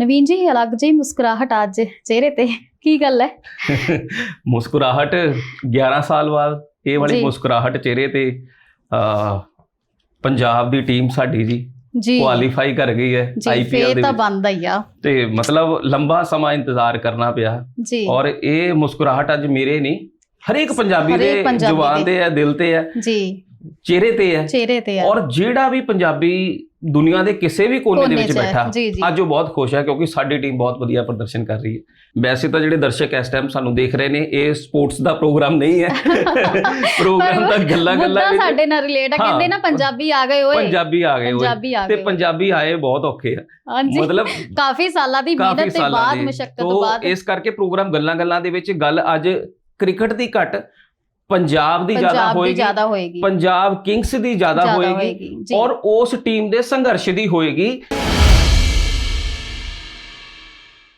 ਨਵੀਨ ਜੀ ਅਲੱਗ ਜਿਹੀ ਮੁਸਕਰਾਹਟ ਅੱਜ ਚਿਹਰੇ ਤੇ। ਕੀ ਗੱਲ ਹੈ ਮੁਸਕਰਾਹਟ 11 ਸਾਲ ਬਾਅਦ ਇਹ ਵਾਲੀ। ਮੁਸਕਰਾਹਟ ਚਿਹਰੇ ਤੇ ਪੰਜਾਬ ਦੀ ਟੀਮ ਸਾਡੀ ਜੀ ਜੀ। ਕੁਆਲੀਫਾਈ ਕਰ ਗਈ ਹੈ ਆਈਪੀਐਲ ਦੇ ਤਾਂ ਬਣਦਾ ਹੀ ਆ। ਤੇ ਮਤਲਬ ਲੰਬਾ ਸਮਾਂ ਇੰਤਜ਼ਾਰ ਕਰਨਾ ਪਿਆ। ਜੀ। ਔਰ ਇਹ ਮੁਸਕਰਾਹਟ ਅੱਜ ਮੇਰੇ ਨਹੀਂ ਹਰੇਕ ਪੰਜਾਬੀ ਦੇ ਜ਼ੁਬਾਨ ਦੇ। ਹੈ ਦਿਲ ਤੇ ਹੈ ਜੀ। ਚਿਹਰੇ ਤੇ ਹੈ ਚਿਹਰੇ ਤੇ ਆ ਔਰ ਜਿਹੜਾ ਵੀ ਪੰਜਾਬੀ ਦੁਨੀਆ ਦੇ ਕਿਸੇ ਵੀ ਕੋਨੇ ਦੇ ਵਿੱਚ। ਬੈਠਾ ਅੱਜ ਉਹ ਬਹੁਤ ਖੁਸ਼ ਹੈ ਕਿਉਂਕਿ ਸਾਡੀ ਟੀਮ ਬਹੁਤ ਵਧੀਆ ਪ੍ਰਦਰਸ਼ਨ ਕਰ ਰਹੀ ਹੈ। ਵੈਸੇ ਤਾਂ ਜਿਹੜੇ ਦਰਸ਼ਕ ਇਸ ਟਾਈਮ ਸਾਨੂੰ ਦੇਖ ਰਹੇ ਨੇ ਇਹ ਸਪੋਰਟਸ ਦਾ ਪ੍ਰੋਗਰਾਮ ਨਹੀਂ ਹੈ। ਪ੍ਰੋਗਰਾਮ ਤਾਂ ਗੱਲਾਂ ਗੱਲਾਂ ਵਿੱਚ ਸਾਡੇ ਨਾਲ ਰਿਲੇਟ ਆ। ਕਹਿੰਦੇ ਨਾ ਪੰਜਾਬੀ ਆ ਗਏ ਓਏ। ਪੰਜਾਬੀ ਆ ਗਏ ਆ ਤੇ ਪੰਜਾਬੀ ਆਏ ਬਹੁਤ ਔਖੇ ਆ। ਹਾਂਜੀ। ਮਤਲਬ ਕਾਫੀ ਸਾਲਾਂ ਦੀ ਮਿਹਨਤ ਤੇ ਬਾਅਦ ਮੁਸ਼ਕਲ ਤੋਂ ਬਾਅਦ। ਇਸ ਕਰਕੇ ਪ੍ਰੋਗਰਾਮ ਗੱਲਾਂ ਗੱਲਾਂ ਦੇ ਵਿੱਚ ਗੱਲ ਅੱਜ ਕ੍ਰਿਕਟ ਦੀ ਘਟ। ਪੰਜਾਬ ਦੀ ਜ਼ਿਆਦਾ ਹੋਏਗੀ ਪੰਜਾਬ ਕਿੰਗਸ ਦੀ ਜ਼ਿਆਦਾ ਹੋਏਗੀ ਔਰ ਉਸ ਟੀਮ ਦੇ ਸੰਘਰਸ਼ ਦੀ ਹੋਏਗੀ।